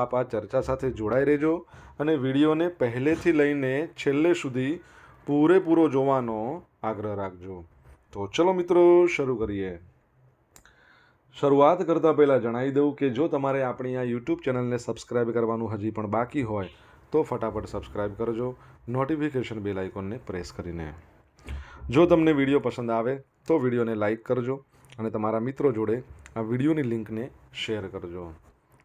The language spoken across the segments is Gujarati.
આપ આ ચર્ચા સાથે જોડાઈ રહેજો અને વિડીયોને પહેલેથી લઈને છેલ્લે સુધી પૂરેપૂરો જોવાનો આગ્રહ રાખજો. તો ચલો મિત્રો, શરૂ કરીએ. શરૂઆત કરતાં પહેલાં જણાવી દઉં કે જો તમારે આપણી આ યુટ્યુબ ચેનલને સબસ્ક્રાઇબ કરવાનું હજી પણ બાકી હોય, તો ફટાફટ સબસ્ક્રાઇબ કરજો, નોટિફિકેશન બેલ આઇકોનને પ્રેસ કરીને. જો તમને વીડિયો પસંદ આવે, તો વિડીયોને લાઇક કરજો અને તમારા મિત્રો જોડે આ વિડીયોની લિંકને શેર કરજો.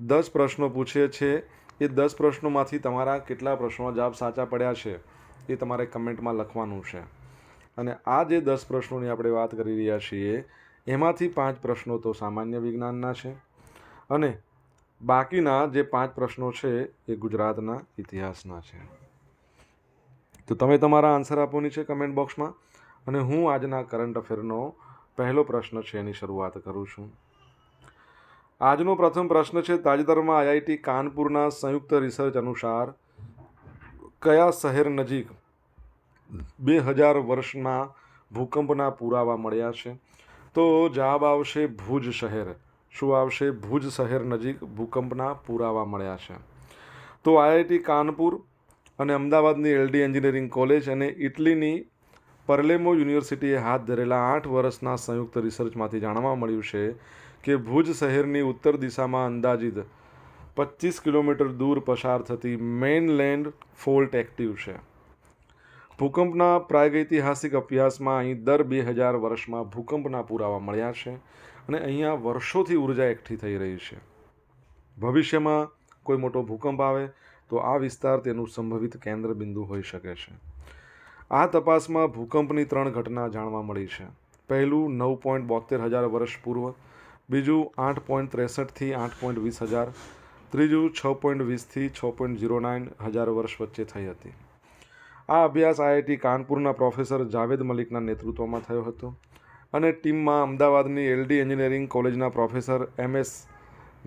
દસ પ્રશ્નો પૂછે છે. એ દસ પ્રશ્નોમાંથી તમારા કેટલા પ્રશ્નોના જવાબ સાચા પડ્યા છે એ તમારે કમેન્ટમાં લખવાનું છે. અને આ જે દસ પ્રશ્નોની આપણે વાત કરી રહ્યા છીએ, એમાંથી પાંચ પ્રશ્નો તો સામાન્ય વિજ્ઞાનના છે અને બાકીના જે પાંચ પ્રશ્નો છે એ ગુજરાતના ઇતિહાસના છે. તો તમે તમારા આન્સર આપવાની છે કમેન્ટ બોક્સમાં અને હું આજના કરંટ અફેરનો પહેલો પ્રશ્ન છે એની શરૂઆત કરું છું. આજનો પ્રથમ પ્રશ્ન છે, તાજેતરમાં આઈઆઈટી કાનપુરના સંયુક્ત રિસર્ચ અનુસાર કયા શહેર નજીક બે હજાર વર્ષના ભૂકંપના પુરાવા મળ્યા છે? તો જવાબ આવશે ભુજ શહેર. શું આવશે? ભુજ શહેર નજીક ભૂકંપના પુરાવા મળ્યા છે. તો આઈઆઈટી કાનપુર અને અમદાવાદની એલડી એન્જિનિયરિંગ કોલેજ અને ઇટલીની પરલેમો યુનિવર્સિટીએ હાથ ધરેલા આઠ વર્ષના સંયુક્ત રિસર્ચમાંથી જાણવા મળ્યું છે કે ભુજ શહેરની ઉત્તર દિશામાં અંદાજિત પચીસ કિલોમીટર દૂર પસાર થતી મેઇનલેન્ડ ફોલ્ટ એક્ટિવ છે. ભૂકંપના પ્રાગૈતિહાસિક અભ્યાસમાં અહીં દર બે હજાર વર્ષમાં ભૂકંપના પુરાવા મળ્યા છે અને અહીંયા વર્ષોથી ઊર્જા એકઠી થઈ રહી છે. ભવિષ્યમાં કોઈ મોટો ભૂકંપ આવે તો આ વિસ્તાર તેનું સંભવિત કેન્દ્ર બિંદુ હોઈ શકે છે. આ તપાસમાં ભૂકંપની ત્રણ ઘટના જાણવા મળી છે. પહેલું નવ પોઈન્ટ બોતેર હજાર વર્ષ પૂર્વ બીજું આઠ પોઈન્ટ ત્રેસઠથી આઠ પોઈન્ટ વીસ હજાર, ત્રીજું છ પોઈન્ટ વીસથી છ પોઈન્ટ ઝીરો નાઇન હજાર વર્ષ વચ્ચે થઈ હતી. આ અભ્યાસ આઈઆઈટી કાનપુરના પ્રોફેસર જાવેદ મલિકના નેતૃત્વમાં થયો હતો અને ટીમમાં અમદાવાદની એલડી એન્જિનિયરિંગ કોલેજના પ્રોફેસર એમ એસ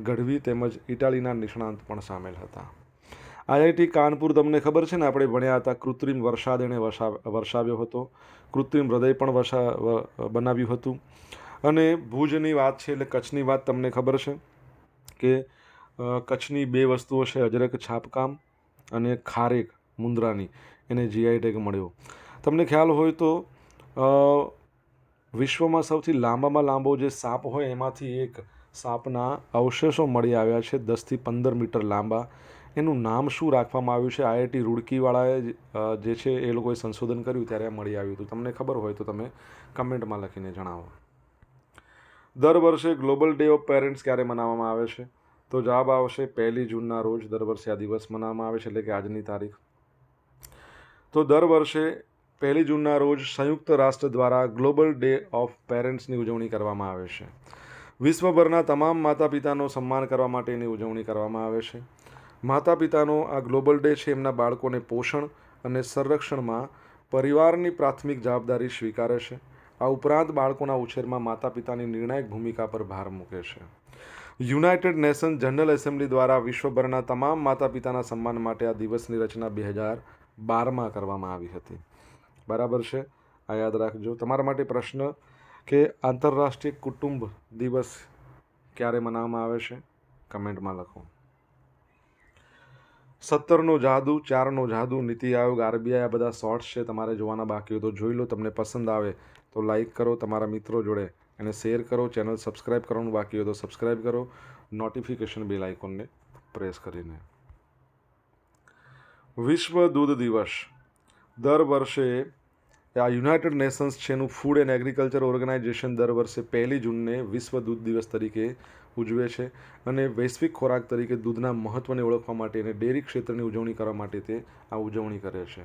ગઢવી તેમજ ઇટાલીના નિષ્ણાંત પણ સામેલ હતા. આઈઆઈટી કાનપુર તમને ખબર છે ને, આપણે ભણ્યા હતા, કૃત્રિમ વરસાદ એણે વરસાવ્યો હતો. કૃત્રિમ હૃદય પણ વસા બનાવ્યું હતું. અને ભુજની વાત છે એટલે કચ્છની વાત તમને ખબર છે કે કચ્છની બે વસ્તુઓ છે, અજરક છાપકામ અને ખારેક મુંદ્રાની. એને જીઆઈ ટેગ મળ્યો. તમને ખ્યાલ હોય તો વિશ્વમાં સૌથી લાંબામાં લાંબો જે સાપ હોય એમાંથી એક સાપના અવશેષો મળી આવ્યા છે, દસથી પંદર મીટર લાંબા. એનું નામ શું રાખવામાં આવ્યું છે? આઈઆઈટી રૂડકીવાળાએ જે છે એ લોકોએ સંશોધન કર્યું, ત્યારે મળી આવ્યું હતું. તમને ખબર હોય તો તમે કમેન્ટમાં લખીને જણાવો. દર વર્ષે ગ્લોબલ ડે ઓફ પેરેન્ટ્સ ક્યારે મનાવવામાં આવે છે? તો જવાબ આવશે પહેલી જૂનના રોજ દર વર્ષે આ દિવસ મનાવવામાં આવે છે, એટલે કે આજની તારીખ. તો દર વર્ષે પહેલી જૂનના રોજ સંયુક્ત રાષ્ટ્ર દ્વારા ગ્લોબલ ડે ઓફ પેરેન્ટ્સની ઉજવણી કરવામાં આવે છે. વિશ્વભરના તમામ માતા પિતાનો સન્માન કરવા માટે એની ઉજવણી કરવામાં આવે છે. માતા પિતાનો આ ગ્લોબલ ડે છે એમના બાળકોને પોષણ અને સંરક્ષણમાં પરિવારની પ્રાથમિક જવાબદારી સ્વીકારે છે. આ ઉપરાંત બાળકોના ઉછેરમાં માતા પિતાની નિર્ણાયક ભૂમિકા પર ભાર મૂકે છે. યુનાઇટેડ નેશન જનરલ એસેમ્બલી દ્વારા વિશ્વભરના તમામ માતા પિતાના સન્માન માટે આ દિવસની રચના બે હજાર બારમાં કરવામાં આવી હતી. બરાબર છે? આ યાદ રાખજો. તમારા માટે પ્રશ્ન કે આંતરરાષ્ટ્રીય કુટુંબ દિવસ ક્યારે મનાવવામાં આવે છે? કમેન્ટમાં લખો. સત્તરનો જાદુ, ચારનો જાદુ, નીતિ આયોગ, આરબીઆઈ આ બધા શોર્ટ્સ છે. તમારે જોવાના બાકી હોય તો જોઈ લો. તમને પસંદ આવે તો લાઈક કરો તમારા મિત્રો જોડે એને શેર કરો, ચેનલ સબસ્ક્રાઈબ કરવાનું બાકી હોય તો સબસ્ક્રાઈબ કરો, નોટિફિકેશન બેલ આઇકોનને પ્રેસ કરીને. વિશ્વ દૂધ દિવસ. દર વર્ષે આ યુનાઇટેડ નેશન્સ છે એનું ફૂડ એન્ડ એગ્રીકલ્ચર ઓર્ગેનાઇઝેશન દર વર્ષે પહેલી જૂનને વિશ્વ દૂધ દિવસ તરીકે ઉજવે છે અને વૈશ્વિક ખોરાક તરીકે દૂધના મહત્ત્વને ઓળખવા માટે અને ડેરી ક્ષેત્રની ઉજવણી કરવા માટે તે આ ઉજવણી કરે છે.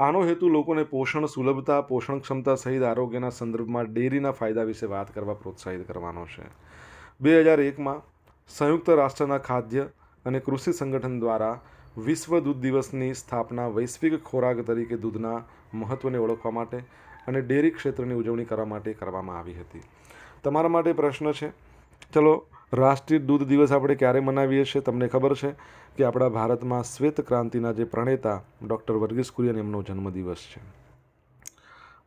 આનો હેતુ લોકોને પોષણ સુલભતા પોષણ ક્ષમતા સહિત આરોગ્યના સંદર્ભમાં ડેરીના ફાયદા વિશે વાત કરવા પ્રોત્સાહિત કરવાનો છે. બે હજાર એકમાં સંયુક્ત રાષ્ટ્રના ખાદ્ય અને કૃષિ સંગઠન દ્વારા વિશ્વ દૂધ દિવસની સ્થાપના વૈશ્વિક ખોરાક તરીકે દૂધના મહત્ત્વને ઓળખવા માટે અને ડેરી ક્ષેત્રની ઉજવણી કરવા માટે કરવામાં આવી હતી. તમારા માટે પ્રશ્ન છે. ચલો રાષ્ટ્રીય દૂધ દિવસ આપણે ક્યારે મનાવીએ છીએ તમને ખબર છે કે આપણા ભારતમાં શ્વેત ક્રાંતિના જે પ્રણેતા ડૉક્ટર વર્ગીસ કુરિયન એમનો જન્મદિવસ છે.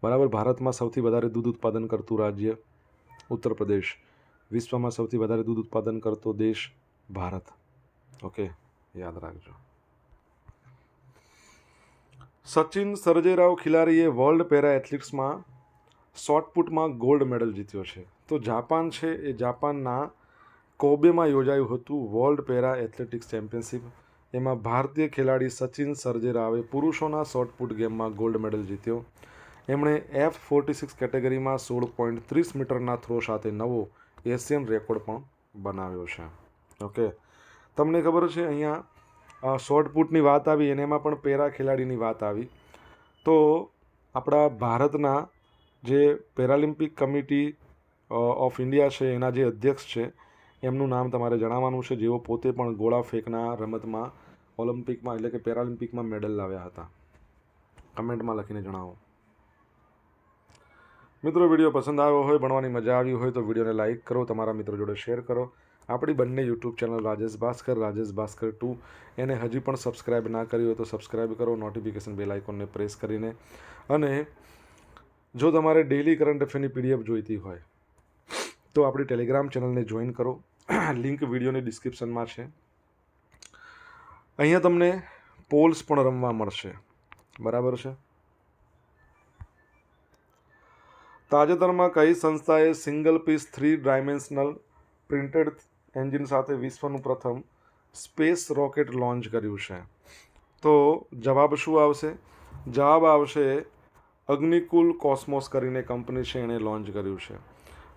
બરાબર, ભારતમાં સૌથી વધારે દૂધ ઉત્પાદન કરતું રાજ્ય ઉત્તર પ્રદેશ. વિશ્વમાં સૌથી વધારે દૂધ ઉત્પાદન કરતો દેશ ભારત. ઓકે, યાદ રાખજો. સચિન સરજેરાવ ખિલારીએ વર્લ્ડ પેરા એથ્લેટિક્સમાં શોર્ટપુટમાં ગોલ્ડ મેડલ જીત્યો છે. તો જાપાન છે એ જાપાનના કોબેમાં યોજાયું હતું વર્લ્ડ પેરા એથ્લેટિક્સ ચેમ્પિયનશિપ, એમાં ભારતીય ખેલાડી સચિન સર્જેરાવે પુરુષોના શોર્ટપુટ ગેમમાં ગોલ્ડ મેડલ જીત્યો. એમણે એફ ફોર્ટી સિક્સ કેટેગરીમાં સોળ પોઈન્ટ ત્રીસ મીટરના થ્રો સાથે નવો એશિયન રેકોર્ડ પણ બનાવ્યો છે. ઓકે તમને ખબર છે, અહીંયા શોર્ટપુટની વાત આવી અને એમાં પણ પેરા ખેલાડીની વાત આવી. તો, આપણા ભારતના જે પેરાલિમ્પિક કમિટી ઓફ ઇન્ડિયા છે, એના જે અધ્યક્ષ છે એમનું નામ તમારે જણાવવાનું છે. જેઓ પોતે પણ ગોળા ફેંકના રમતમાં, ઓલિમ્પિકમાં એટલે કે પેરાલિમ્પિકમાં મેડલ લાવ્યા હતા. કમેન્ટમાં લખીને જણાવો. મિત્રો, વીડિયો પસંદ આવ્યો હોય, ભણવાની મજા આવી હોય તો વિડીયોને લાઇક કરો, તમારા મિત્રો જોડે શેર કરો. આપણી બંને YouTube channel Rajesh Bhaskar Rajesh Bhaskar two. એને હજી પણ સબસ્ક્રાઇબ ના કરી હોય તો સબસ્ક્રાઇબ કરો, નોટિફિકેશન બેલ આઇકોનને પ્રેસ કરીને. અને જો તમારે ડેઈલી કરંટ અફેરની પીડીએફ જોઈતી હોય, તો આપણી ટેલિગ્રામ ચેનલને જોઈન કરો. લિંક વિડીયોની ડિસ્ક્રિપ્શનમાં છે. અહીંયા તમને પોલ્સ પણ રમવા મળશે. બરાબર છે? તાજેતરમાં કઈ સંસ્થાએ single piece three dimensional printed engine સાથે વિશ્વનું પ્રથમ સ્પેસ રોકેટ લોન્ચ કર્યું છે? તો જવાબ શું આવશે? જવાબ આવશે અગ્નિકુલ કોસ્મોસ કરીને કંપની છે, એણે લોન્ચ કર્યું છે.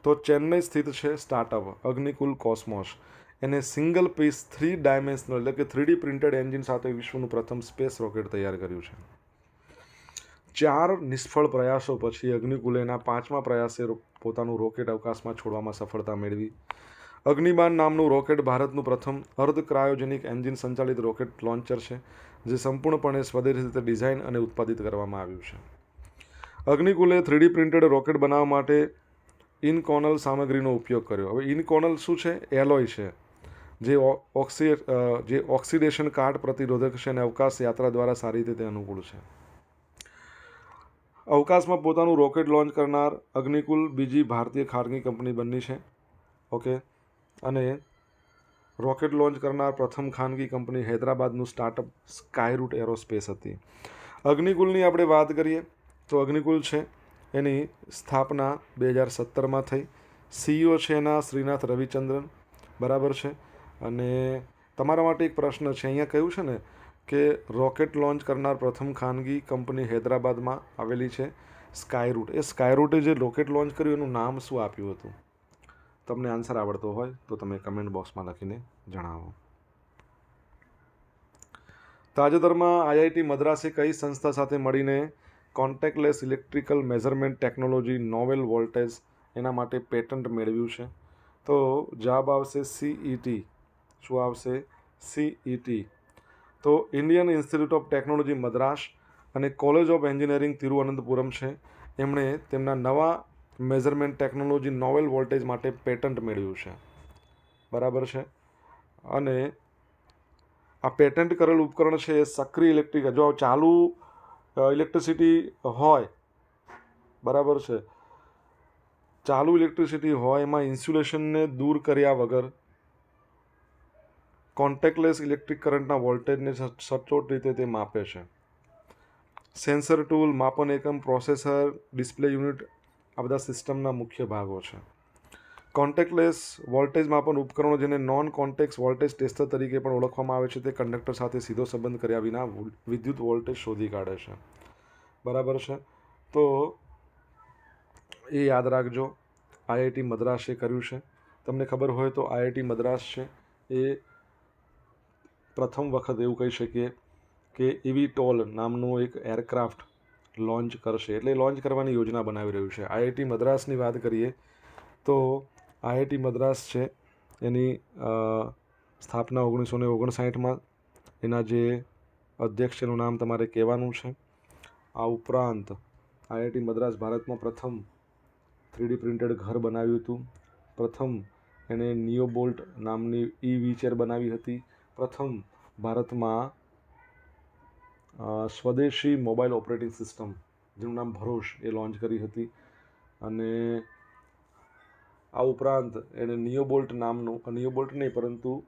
તો ચેન્નઈ સ્થિત છે સ્ટાર્ટઅપ અગ્નિકુલ કોસ્મોસ. એને સિંગલ પીસ થ્રી ડાયમેન્શનલ એટલે કે થ્રીડી પ્રિન્ટેડ એન્જિન સાથે વિશ્વનું પ્રથમ સ્પેસ રોકેટ તૈયાર કર્યું છે. ચાર નિષ્ફળ પ્રયાસો પછી અગ્નિકુલે એના પાંચમા પ્રયાસે પોતાનું રોકેટ અવકાશમાં છોડવામાં સફળતા મેળવી. અગ્નિબાન નામનું રોકેટ ભારતનું પ્રથમ અર્ધ ક્રાયોજેનિક એન્જિન સંચાલિત રોકેટ લોન્ચર છે, જે સંપૂર્ણપણે સ્વદેશી રીતે ડિઝાઇન અને ઉત્પાદિત કરવામાં આવ્યું છે. અગ્નિકુલે થ્રીડી પ્રિન્ટેડ રોકેટ બનાવવા માટે ઇનકોનલ સામગ્રીનો ઉપયોગ કર્યો. હવે ઇનકોનલ શું છે? એલોય છે. જે ઓક્સી જે ઓક્સિડેશન કાટ પ્રતિરોધક છે અને અવકાશ યાત્રા દ્વારા સારી રીતે અનુકૂળ છે. અવકાશમાં પોતાનું રોકેટ લોન્ચ કરનાર અગ્નિકુલ બીજી ભારતીય ખાનગી કંપની બની છે. ઓકે? અને રોકેટ લોન્ચ કરનાર પ્રથમ ખાનગી કંપની હૈદરાબાદનું સ્ટાર્ટઅપ સ્કાયરૂટ એરોસ્પેસ હતી. અગ્નિકુલની આપણે વાત કરીએ તો અગ્નિકુલ છે. એની સ્થાપના બે હજાર સત્તરમાં થઈ. સીઈઓ છે એના શ્રીનાથ રવિચંદ્રન. બરાબર છે? અને તમારા માટે એક પ્રશ્ન છે. અહીંયા કહ્યું છે ને કે રોકેટ લોન્ચ કરનાર પ્રથમ ખાનગી કંપની હૈદરાબાદમાં આવેલી છે, સ્કાયરૂટ. એ સ્કાયરૂટે જે રોકેટ લોન્ચ કર્યું એનું નામ શું આપ્યું હતું? તમને આન્સર આવડતો હોય તો તમે કમેન્ટ બોક્સમાં લખીને જણાવો. તાજેતરમાં આઈઆઈટી મદ્રાસે કઈ સંસ્થા સાથે મળીને contactless electrical measurement technology novel voltage એના માટે પેટન્ટ મેળવ્યું છે. તો જવાબ આવશે સીઈટી શું આવશે? સીઈટી તો Indian institute of technology Madras અને કોલેજ ઓફ એન્જિનિયરિંગ તિરુવનંતપુરમ છે. એમણે તેમના નવા મેઝરમેન્ટ ટેકનોલોજી નોવેલ વોલ્ટેજ માટે પેટન્ટ મેળવ્યું છે. બરાબર છે? અને આ પેટન્ટ કરેલ ઉપકરણ છે એ સક્રિય ઇલેક્ટ્રિક, જો ચાલુ ઇલેક્ટ્રિસિટી હોય, બરાબર છે. ચાલુ ઇલેક્ટ્રિસિટી હોય એમાં ઇન્સ્યુલેશનને દૂર કર્યા વગર કોન્ટેક્ટલેસ ઇલેક્ટ્રિક કરંટના વોલ્ટેજને સચોટ રીતે તે માપે છે. સેન્સર ટૂલ માપન એકમ પ્રોસેસર ડિસ્પ્લે યુનિટ આ બધા સિસ્ટમના મુખ્ય ભાગો છે. કોન્ટેક્ટલેસ વોલ્ટેજ માપન ઉપકરણો જેને નોન કોન્ટેક્સ વોલ્ટેજ ટેસ્ટર તરીકે પણ ઓળખવામાં આવે છે તે કંડક્ટર સાથે સીધો સંબંધ કર્યા વિના વિદ્યુત વોલ્ટેજ શોધી કાઢે છે. બરાબર છે? તો એ યાદ રાખજો આઈઆઈટી મદ્રાસે કર્યું છે. તમને ખબર હોય તો આઈઆઈટી મદ્રાસ છે. એ પ્રથમ વખત એવું કહી શકીએ કે ઇવી ટોલ નામનું એક એરક્રાફ્ટ લોન્ચ કરશે. એટલે લોન્ચ કરવાની યોજના બનાવી રહ્યું છે. આઈઆઈટી મદ્રાસની વાત કરીએ તો આઈઆઈટી મદ્રાસ છે. એની સ્થાપના ઓગણીસો ને ઓગણસાઠમાં એના જે અધ્યક્ષ એનું નામ તમારે કહેવાનું છે. આ ઉપરાંત આઈઆઈટી મદ્રાસ ભારતમાં પ્રથમ થ્રીડી પ્રિન્ટેડ ઘર બનાવ્યું હતું. પ્રથમ એણે નિયોબોલ્ટ નામની ઈ વ્હીચેર બનાવી હતી. પ્રથમ ભારતમાં સ્વદેશી મોબાઈલ ઓપરેટિંગ સિસ્ટમ, જેનું નામ ભરોશ, એ લોન્ચ કરી હતી. અને આ ઉપરાંત એણે નિયોબોલ્ટ નામનું નિયોબોલ્ટ નહીં, પરંતુ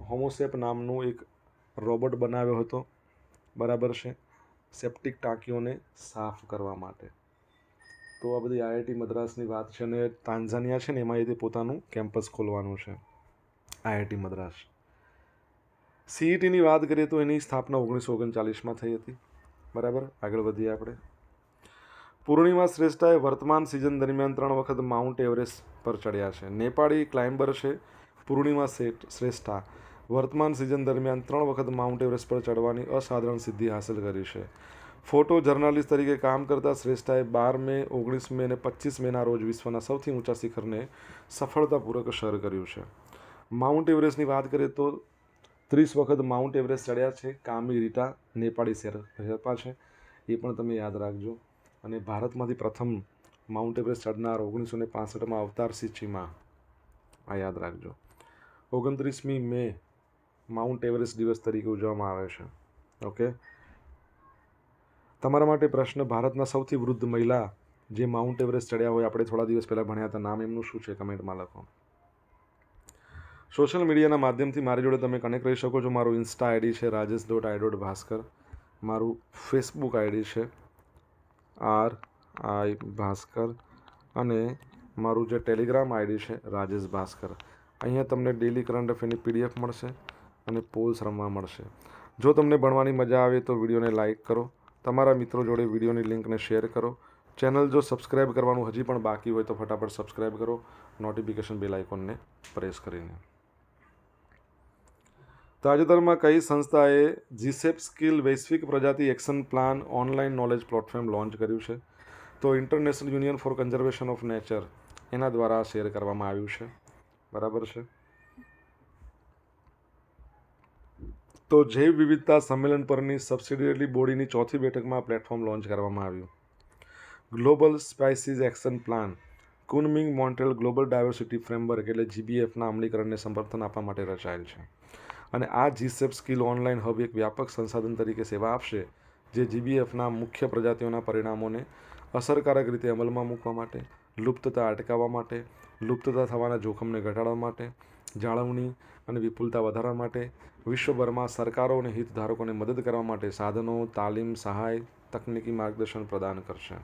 હોમોસેપ નામનું એક રોબોટ બનાવ્યો હતો. બરાબર છે? સેપ્ટિક ટાંકીઓને સાફ કરવા માટે. તો આ બધી આઈઆઈટી મદ્રાસની વાત છે અને તાંઝાનિયા છે ને, એમાં એ પોતાનું કેમ્પસ ખોલવાનું છે. આઈઆઈટી મદ્રાસ. સીઈટીની વાત કરીએ તો એની સ્થાપના ઓગણીસો ઓગણચાલીસમાં થઈ હતી. બરાબર? આગળ વધીએ આપણે. પૂર્ણિમા શ્રેષ્ઠાએ વર્તમાન સિઝન દરમિયાન ત્રણ વખત માઉન્ટ એવરેસ્ટ પર ચડ્યા છે. નેપાળી ક્લાઇમ્બર છે પૂર્ણિમા શેઠ શ્રેષ્ઠા. વર્તમાન સિઝન દરમિયાન ત્રણ વખત માઉન્ટ એવરેસ્ટ પર ચડવાની અસાધારણ સિદ્ધિ હાંસલ કરી છે. ફોટો જર્નાલિસ્ટ તરીકે કામ કરતા શ્રેષ્ઠાએ બાર મે, ઓગણીસ મે અને પચીસ મેના રોજ વિશ્વના સૌથી ઊંચા શિખરને સફળતાપૂર્વક સર કર્યું છે. માઉન્ટ એવરેસ્ટની વાત કરીએ તો ત્રીસ વખત માઉન્ટ એવરેસ્ટ ચડ્યા છે. કામી રીટા નેપાળી શેર છે. એ પણ તમે યાદ રાખજો. અને ભારતમાંથી પ્રથમ માઉન્ટ એવરેસ્ટ ચડનાર ઓગણીસો ને પાસઠમાં અવતાર ચીમા આ યાદ રાખજો. ઓગણત્રીસમી મે માઉન્ટ એવરેસ્ટ દિવસ તરીકે ઉજવવામાં આવે છે. ઓકે? તમારા માટે પ્રશ્ન, ભારતના સૌથી વૃદ્ધ મહિલા જે માઉન્ટ એવરેસ્ટ ચડ્યા હોય, આપણે થોડા દિવસ પહેલાં ભણ્યા હતા. નામ એમનું શું છે કમેન્ટમાં લખો. સોશિયલ મીડિયાના માધ્યમથી મારી જોડે તમે કનેક્ટ રહી શકો છો. મારું ઇન્સ્ટા આઈડી છે Rajesh dot I dot Bhaskar. મારું ફેસબુક આઈડી છે આર, આઈ, ભાસ્કર અને મારું જે ટેલિગ્રામ આઈડી છે, રાજેશ ભાસ્કર. અહીંયા તમને ડેલી કરંટ અફેરની પીડીએફ મળશે અને પોલ્સ રમવા મળશે. જો તમને ભણવાની મજા આવે તો વિડીયોને લાઇક કરો. તમારા મિત્રો જોડે વિડીયોની લિંકને શેર કરો. ચેનલ જો સબસ્ક્રાઇબ કરવાનું હજી પણ બાકી હોય તો ફટાફટ સબસ્ક્રાઇબ કરો. નોટિફિકેશન બેલ આઇકોનને પ્રેસ કરીને. તાજેતરમાં કઈ સંસ્થાએ જીસેપ સ્કિલ વૈશ્વિક પ્રજાતિ action plan online knowledge platform launch કર્યું છે? તો international union for conservation of nature એના દ્વારા શેર કરવામાં આવ્યું છે. બરાબર છે? તો જૈવ વિવિધતા સંમેલન પરની સબસિડિયરી બોડીની ચોથી બેઠકમાં પ્લેટફોર્મ લોન્ચ કરવામાં આવ્યું. Global species action plan, Kunming Montreal global diversity framework એટલે જીબીએફના અમલીકરણને સમર્થન આપવા માટે રચાયેલ છે. અને આ જીસેપ સ્કિલ ઓનલાઈન હબ એક વ્યાપક સંસાધન તરીકે સેવા આપશે, જે જીબીએફના મુખ્ય પ્રજાતિઓના પરિણામોને અસરકારક રીતે અમલમાં મૂકવા માટે, લુપ્તતા અટકાવવા માટે, લુપ્તતા થવાના જોખમને ઘટાડવા માટે, જાળવણી અને વિપુલતા વધારવા માટે, વિશ્વભરમાં સરકારો અને હિતધારકોને મદદ કરવા માટે સાધનો, તાલીમ, સહાય, તકનીકી માર્ગદર્શન પ્રદાન કરશે.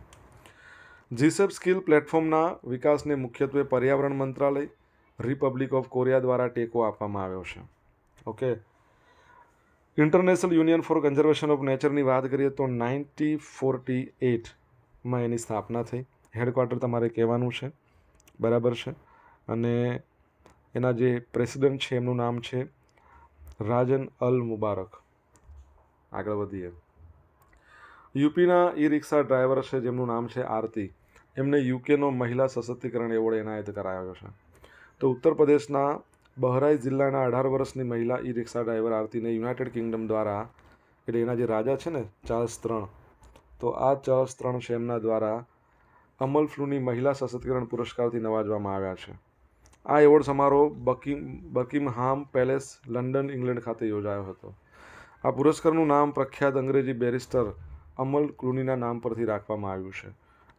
જીસેપ સ્કિલ પ્લેટફોર્મના વિકાસને મુખ્યત્વે પર્યાવરણ મંત્રાલય રિપબ્લિક ઓફ કોરિયા દ્વારા ટેકો આપવામાં આવ્યો છે. Okay international union for conservation of નેચરની વાત કરીએ તો નાઇન્ટી ફોર્ટી એટમાં એની સ્થાપના થઈ. હેડક્વાર્ટર તમારે કહેવાનું છે. બરાબર છે. અને એના જે પ્રેસિડેન્ટ છે, એમનું નામ છે રાજન અલ મુબારક. આગળ વધીએ. યુપીના ઈ રિક્ષા ડ્રાઈવર છે, જેમનું નામ છે આરતી. એમને યુકેનો મહિલા સશક્તિકરણ એવોર્ડ એનાયત કરાયો છે. તો ઉત્તર પ્રદેશના બહરાઇચ જિલ્લાના અઢાર વર્ષની મહિલા ઈ રિક્ષા ડ્રાઈવર આરતીને યુનાઇટેડ કિંગડમ દ્વારા, એટલે એના જે રાજા છે ને, ચાર્લ્સ ત્રણ. તો આ ચાર્લ્સ ત્રણ છે એમના દ્વારા અમલ ફ્લૂની મહિલા સશક્તિકરણ પુરસ્કારથી નવાજવામાં આવ્યા છે. આ એવોર્ડ સમારોહ bucking Buckingham Palace, London, England ખાતે યોજાયો હતો. આ પુરસ્કારનું નામ પ્રખ્યાત અંગ્રેજી બેરિસ્ટર અમલ ક્લુનીના નામ પરથી રાખવામાં આવ્યું છે.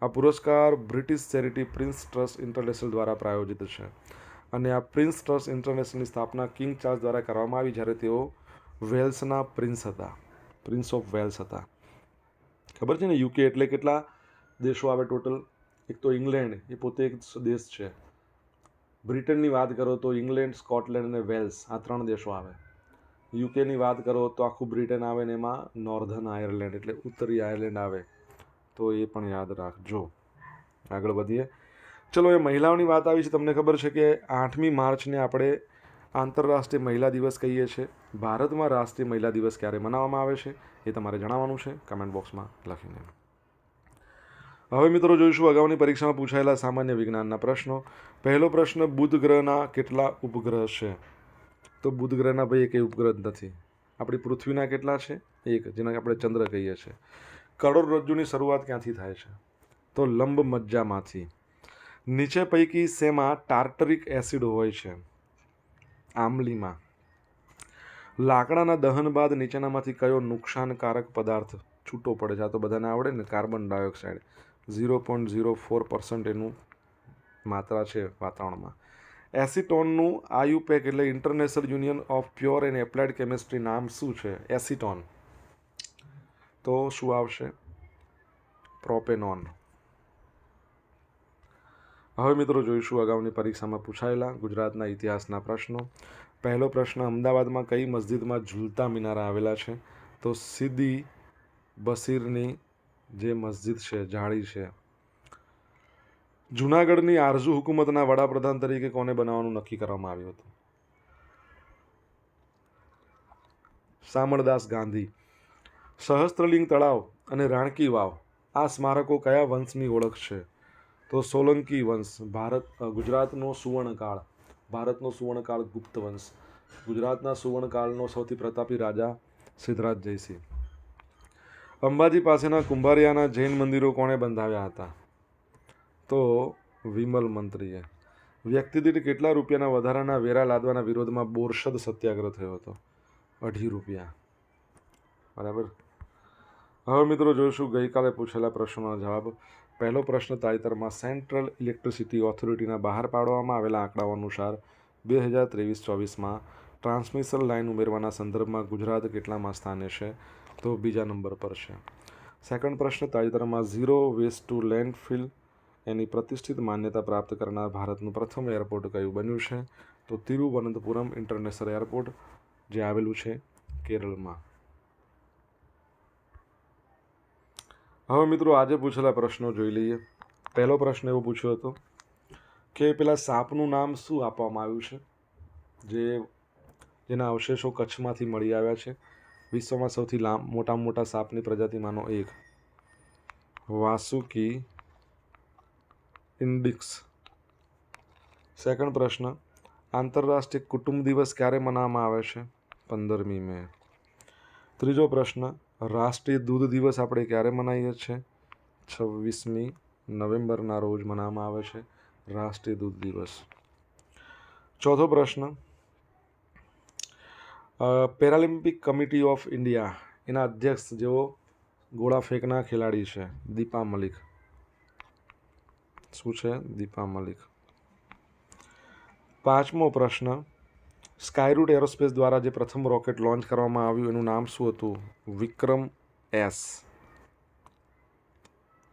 આ પુરસ્કાર British charity Prince Trust International દ્વારા પ્રાયોજિત છે. અને આ પ્રિન્સ ટ્રસ્ટ ઇન્ટરનેશનલની સ્થાપના કિંગ ચાર્લ્સ દ્વારા કરવામાં આવી જ્યારે તેઓ વેલ્સના પ્રિન્સ હતા. પ્રિન્સ ઓફ વેલ્સ હતા. ખબર છે ને યુકે એટલે કેટલા દેશો આવે ટોટલ? એક તો ઇંગ્લેન્ડ, એ પોતે એક દેશ છે. બ્રિટનની વાત કરો તો ઇંગ્લેન્ડ, સ્કોટલેન્ડ અને વેલ્સ આ ત્રણ દેશો આવે. યુકેની વાત કરો તો આખું બ્રિટન આવે ને એમાં નોર્ધન આયર્લેન્ડ એટલે ઉત્તરી આયર્લેન્ડ આવે. તો એ પણ યાદ રાખજો. આગળ વધીએ. ચલો, એ મહિલાઓની વાત આવી છે. તમને ખબર છે કે આઠમી માર્ચને આપણે આંતરરાષ્ટ્રીય મહિલા દિવસ કહીએ છીએ. ભારતમાં રાષ્ટ્રીય મહિલા દિવસ ક્યારે મનાવવામાં આવે છે એ તમારે જણાવવાનું છે. કમેન્ટ બોક્સમાં લખીને. હવે મિત્રો જોઈશું, અગાઉની પરીક્ષામાં પૂછાયેલા સામાન્ય વિજ્ઞાનના પ્રશ્નો. પહેલો પ્રશ્ન, બુધ ગ્રહના કેટલા ઉપગ્રહ છે? તો બુધ ગ્રહના ભાઈ એકેય ઉપગ્રહ નથી. આપણી પૃથ્વીના કેટલા છે? એક, જેને આપણે ચંદ્ર કહીએ છીએ. કરોડરજ્જુની શરૂઆત ક્યાંથી થાય છે? તો લંબ મજ્જામાંથી નીચે પૈકી શેમાં ટાર્ટરિક એસિડ હોય છે. આંબલીમાં. લાકડાના દહન બાદ નીચેનામાંથી કયો નુકસાનકારક પદાર્થ છૂટો પડે છે? આ તો બધાને આવડે ને, carbon dioxide. Zero point zero four percent એનું માત્રા છે વાતાવરણમાં. એસિટોનનું આયુપેક એટલે international union of pure and applied chemistry નામ શું છે? એસિટોન. તો શું આવશે? પ્રોપેનોન. હવે મિત્રો જોઈશું અગાઉની પરીક્ષામાં પૂછાયેલા ગુજરાતના ઇતિહાસના પ્રશ્નો. પહેલો પ્રશ્ન, અમદાવાદમાં કઈ મસ્જિદમાં ઝૂલતા મિનારા આવેલા છે? તો સીધી બસીરની જે મસ્જિદ છે, જાળી છે. જૂનાગઢની આરઝુ હુકુમતના વડાપ્રધાન તરીકે કોને બનાવવાનું નક્કી કરવામાં આવ્યું હતું? સામળદાસ ગાંધી. સહસ્ત્રલિંગ તળાવ અને રાણકી વાવ. આ સ્મારકો કયા વંશની ઓળખ છે? તો સોલંકી વંશ, ભારત ગુજરાતનો સુવર્ણકાળ, ભારતનો સુવર્ણકાળ ગુપ્ત વંશ. ગુજરાતના સુવર્ણકાળનો સૌથી પ્રતાપી રાજા સિદ્ધરાજ જયસિંહ. અંબાજી પાસેના કુંભારિયાના જૈન મંદિરો કોણે બંધાવ્યા હતા? તો વિમલ મંત્રીએ. વ્યક્તિ દીઠ કેટલા રૂપિયાના વધારાના વેરા લાદવાના વિરોધમાં બોરસદ સત્યાગ્રહ થયો હતો? અઢી રૂપિયા. બરાબર? હવે મિત્રો જોઈશું ગઈકાલે પૂછેલા પ્રશ્નોના જવાબ. પહેલો પ્રશ્ન તાજેતરમાં સેન્ટ્રલ ઇલેક્ટ્રિસિટી ઓથોરિટીના બહાર પાડવામાં આવેલા આંકડાઓ અનુસાર બે હજાર ત્રેવીસ ચોવીસમાં ટ્રાન્સમિશન લાઇન ઉમેરવાના સંદર્ભમાં ગુજરાત કેટલામાં સ્થાને છે? તો બીજા નંબર પર છે. સેકન્ડ પ્રશ્ન તાજેતરમાં ઝીરો વેસ્ટ ટુ લેન્ડફિલ એની પ્રતિષ્ઠિત માન્યતા પ્રાપ્ત કરનાર ભારતનું પ્રથમ એરપોર્ટ કયું બન્યું છે? તો તિરુવનંતપુરમ ઇન્ટરનેશનલ એરપોર્ટ જે આવેલું છે કેરળમાં. હવે મિત્રો આજે પૂછેલા પ્રશ્નો જોઈ લઈએ. પહેલો પ્રશ્ન એવો પૂછ્યો હતો કે પેલા સાપનું નામ શું આપવામાં આવ્યું છે? જે જેના અવશેષો કચ્છમાંથી મળી આવ્યા છે. વિશ્વમાં સૌથી લાંબ મોટા મોટા સાપની પ્રજાતિમાંનો એક. વાસુકી ઇન્ડિક્સ. સેકન્ડ પ્રશ્ન, આંતરરાષ્ટ્રીય કુટુંબ દિવસ ક્યારે મનાવવામાં આવે છે? પંદરમી મે. ત્રીજો પ્રશ્ન રાષ્ટ્રીય દૂધ દિવસ આપણે ક્યારે મનાવીએ છીએ? છવ્વીસમી નવેમ્બરના રોજ મનાવવામાં આવે છે રાષ્ટ્રીય દૂધ દિવસ. ચોથો પ્રશ્ન. પેરાલિમ્પિક કમિટી ઓફ ઇન્ડિયા એના અધ્યક્ષ જેઓ ગોળા ફેંકના ખેલાડી છે, દીપા મલિક. શું છે દીપા મલિક? પાંચમો પ્રશ્ન. સ્કાયરૂટ એરોસ્પેસ દ્વારા જે પ્રથમ રોકેટ લોન્ચ કરવામાં આવ્યું, એનું નામ શું હતું? વિક્રમ એસ.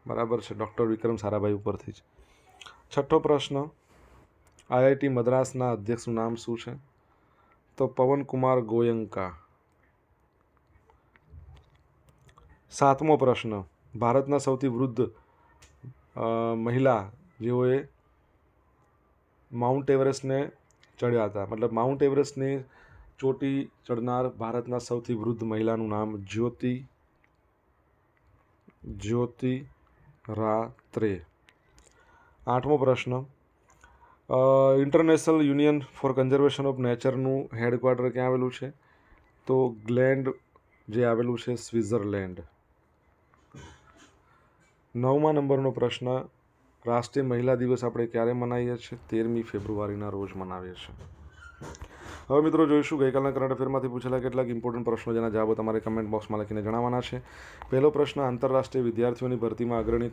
બરાબર છે, ડૉક્ટર વિક્રમ સારાભાઈ ઉપરથી જ. છઠ્ઠો પ્રશ્ન, આઈઆઈટી મદ્રાસના અધ્યક્ષનું નામ શું છે? તો પવનકુમાર ગોયંકા. સાતમો પ્રશ્ન, ભારતના સૌથી વૃદ્ધ મહિલા જેઓએ માઉન્ટ એવરેસ્ટને ચડ્યા હતા. મતલબ માઉન્ટ એવરેસ્ટની ચોટી ચડનાર ભારતના સૌથી વૃદ્ધ મહિલાનું નામ જ્યોતિ જ્યોતિ રાત્રે. આઠમો પ્રશ્ન. International union for conservation of નેચરનું headquarter ક્યાં આવેલું છે? તો ગ્લેન્ડ જે આવેલું છે સ્વિટ્ઝરલેન્ડ નવમા નંબરનો પ્રશ્ન. રાષ્ટ્રીય મહિલા દિવસ આપણે ક્યારે મનાવીએ છીએ? તેરમી ફેબ્રુઆરીના રોજ મનાવીએ છીએ. હવે મિત્રો જોઈશું, ગઈકાલના કરંટ અફેરમાંથી પૂછેલા કેટલાક ઇમ્પોર્ટન્ટ પ્રશ્નો જેના જવાબો તમારે કમેન્ટ બોક્સમાં લખીને જણાવવાના છે. પહેલો પ્રશ્ન, આંતરરાષ્ટ્રીય વિદ્યાર્થીઓની ભરતીમાં અગ્રણી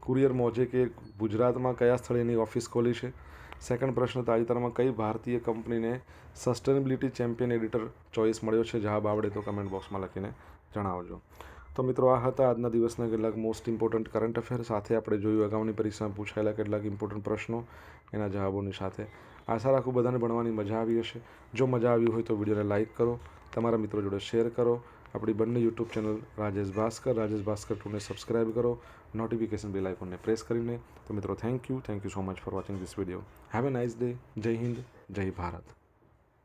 કુરિયર મોજે કે ગુજરાતમાં કયા સ્થળે એની ઓફિસ ખોલી છે? સેકન્ડ પ્રશ્ન, તાજેતરમાં કઈ ભારતીય કંપનીને સસ્ટેનેબિલિટી ચેમ્પિયન એડિટર ચોઇસ મળ્યો છે? જવાબ આવડે તો કમેન્ટ બોક્સમાં લખીને જણાવજો. તો મિત્રો આ હતા આજના દિવસના કેટલાક મોસ્ટ ઇમ્પોર્ટન્ટ કરંટ અફેર સાથે આપણે જોયું અગાઉની પરીક્ષામાં પૂછાયેલા કેટલાક ઇમ્પોર્ટન્ટ પ્રશ્નો, એના જવાબોની સાથે. આશા રાખું બધાને ભણવાની મજા આવી હશે. જો મજા આવી હોય તો વિડીયોને લાઇક કરો, તમારા મિત્રો જોડે શેર કરો. આપણી બંને યુટ્યુબ ચેનલ રાજેશ ભાસ્કર રાજેશ ભાસ્કર ટુને સબસ્ક્રાઇબ કરો. નોટિફિકેશન બેલ આઇકોનને પ્રેસ કરીને. તો મિત્રો thank you thank you so much for watching this video have a nice day Jai Hind Jai Bharat